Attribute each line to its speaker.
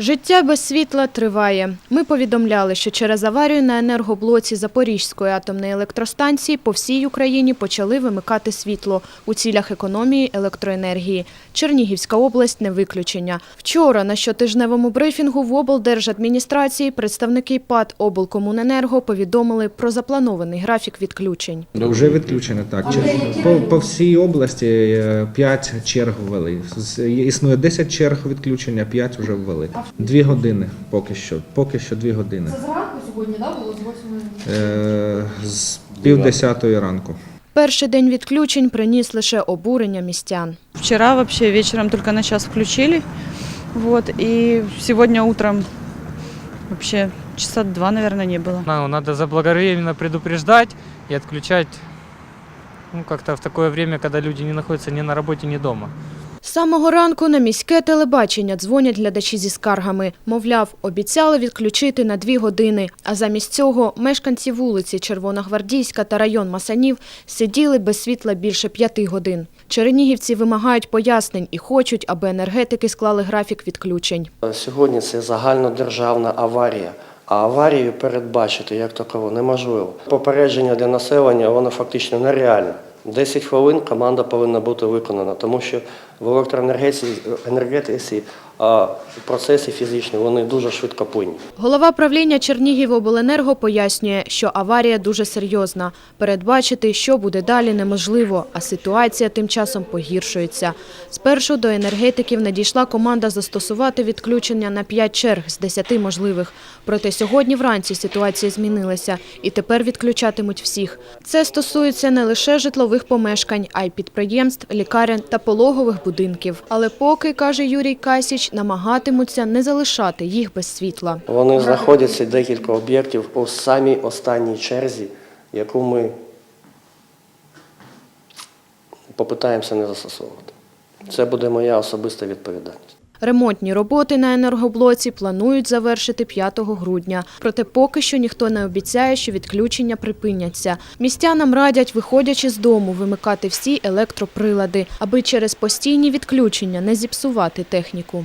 Speaker 1: Життя без світла триває. Ми повідомляли, що через аварію на енергоблоці Запорізької атомної електростанції по всій Україні почали вимикати світло у цілях економії електроенергії. Чернігівська область не виключення. Вчора на щотижневому брифінгу в облдержадміністрації представники ПАД «Облкомуненерго» повідомили про запланований графік відключень.
Speaker 2: Вже відключено так. По, по всій області 5 черг ввели. Існує 10 черг відключення, 5 вже ввели. Дві години поки що. Поки що дві години.
Speaker 3: Це зранку сьогодні, да, було з 8
Speaker 2: Е, з пів десятої ранку.
Speaker 1: Перший день відключень приніс лише обурення містян.
Speaker 4: Вчера вообще вечером только на час включили. Вот, и сегодня утром вообще часа два, наверное, не было.
Speaker 5: Ну, надо заблаговременно предупреждать и отключать ну, как-то в такое время, когда люди не находятся ни на работе, ни дома.
Speaker 1: Самого ранку на міське телебачення дзвонять глядачі зі скаргами. Мовляв, обіцяли відключити на дві години, а замість цього мешканці вулиці Червоногвардійська та район Масанів сиділи без світла більше п'яти годин. Чернігівці вимагають пояснень і хочуть, аби енергетики склали графік відключень.
Speaker 6: Сьогодні це загальнодержавна аварія. А аварію передбачити як таково неможливо. Попередження для населення воно фактично нереальне. 10 хвилин команда повинна бути виконана, тому що в електроенергетиці енергетиці а, процеси фізичні вони дуже швидко швидкоплинні.
Speaker 1: Голова правління Чернігівобленерго пояснює, що аварія дуже серйозна. Передбачити, що буде далі, неможливо, а ситуація тим часом погіршується. Спершу до енергетиків надійшла команда застосувати відключення на 5 черг з 10 можливих. Проте сьогодні вранці ситуація змінилася і тепер відключатимуть всіх. Це стосується не лише житлових помешкань, а й підприємств, лікарень та пологових будинків. Але поки, каже Юрій Касіч, намагатимуться не залишати їх без світла.
Speaker 6: Вони знаходяться декілька об'єктів у самій останній черзі, яку ми попитаємося не застосовувати. Це буде моя особиста відповідальність.
Speaker 1: Ремонтні роботи на енергоблоці планують завершити 5 грудня. Проте поки що ніхто не обіцяє, що відключення припиняться. Містянам радять, виходячи з дому, вимикати всі електроприлади, аби через постійні відключення не зіпсувати техніку.